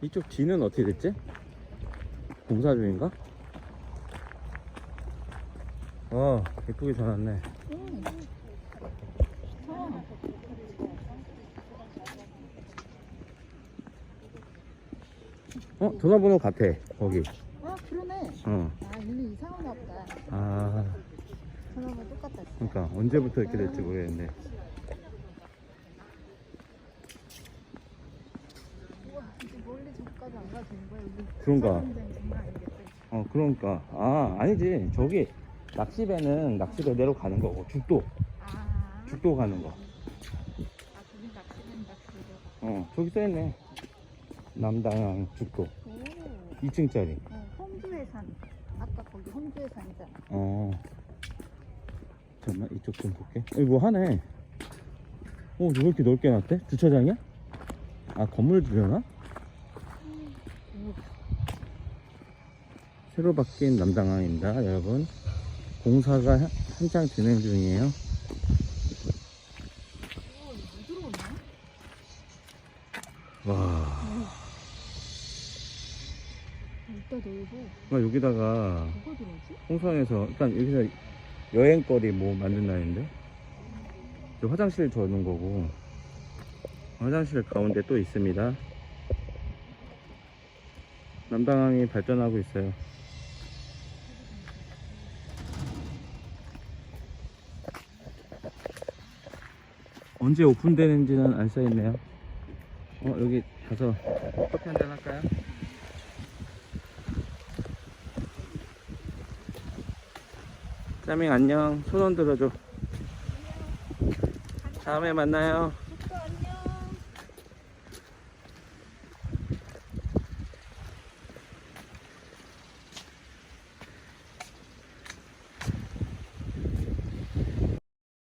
이쪽 뒤는 어떻게 됐지? 공사 중인가? 와 예쁘게 응. 어? 전화번호 같아 거기 아 그러네. 어. 아 이미 이상한가 보다. 아 전화가 똑같았어. 그러니까 언제부터 이렇게 될지 모르겠는데 우와 이제 멀리 저까지 안 가도 되는 거야 여기. 그런가. 장난. 어 그러니까 아 아니지 저기 낚시배는 낚시배 내로 가는 거고 죽도 아. 죽도 가는 거아 거기 낚시는 낚시로. 어, 저기 써있네. 남당 죽도. 오. 2층짜리. 어, 홍주의 산. 아까 거기 홍주의 산이잖아. 어. 잠깐만, 이쪽 좀 볼게. 여기 뭐 하네. 어, 왜 이렇게 넓게 놨대? 주차장이야? 아, 건물 들여나? 오. 새로 바뀐 남당항입니다, 여러분. 공사가 한- 한창 진행 중이에요. 와. 나 여기다가? 홍성에서, 일단 여기서 여행거리 뭐 만든다는데? 저 화장실 저는 거고. 화장실 가운데 또 있습니다. 남당항이 발전하고 있어요. 언제 오픈되는지는 안 써있네요. 어, 여기 가서 커피 한잔 할까요? 짜밍 안녕. 손 흔들어줘. 다음에 만나요.